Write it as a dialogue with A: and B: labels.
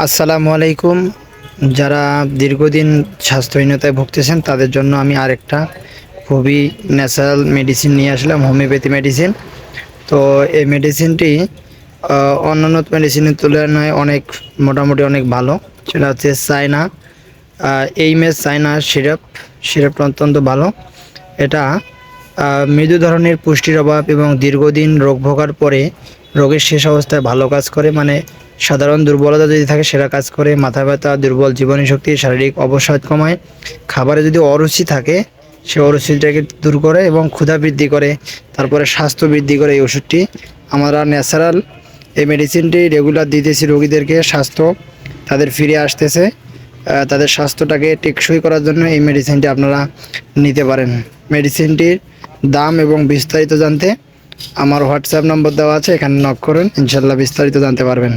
A: আসসালামু আলাইকুম। যারা দীর্ঘদিন স্বাস্থ্যহীনতায় ভুগতেছেন, তাদের জন্য আমি আরেকটা খুবই ন্যাচারাল মেডিসিন নিয়ে আসলাম হোমিওপ্যাথি মেডিসিন তো এই মেডিসিনটি অন্যান্য মেডিসিনের তুলনায় অনেক, মোটামুটি অনেক ভালো। সেটা হচ্ছে চায়না এইমএস চায়না সিরাপ সিরাপটা অত্যন্ত ভালো। এটা মৃদু ধরনের পুষ্টির অভাব এবং দীর্ঘদিন রোগ ভোগার পরে রোগের শেষ অবস্থায় ভালো কাজ করে মানে সাধারণ দুর্বলতা যদি থাকে সেটা কাজ করে, মাথা ব্যথা, দুর্বল জীবনী শক্তি, শারীরিক অবসাদ কমায়। খাবারে যদি অরুচি থাকে, সে অরুচিটাকে দূর করে এবং ক্ষুধা বৃদ্ধি করে, তারপরে স্বাস্থ্য বৃদ্ধি করে এই ওষুধটি। আমরা ন্যাচারাল এই মেডিসিনটি রেগুলার দিতেছি রোগীদেরকে, স্বাস্থ্য তাদের ফিরে আসতেছে তাদের স্বাস্থ্যটাকে টেকসই করার জন্য এই মেডিসিনটি আপনারা নিতে পারেন। মেডিসিনটির দাম এবং বিস্তারিত জানতে আমার হোয়াটসঅ্যাপ নম্বর দেওয়া আছে, এখানে নক করুন ইনশাল্লাহ বিস্তারিত জানতে পারবেন।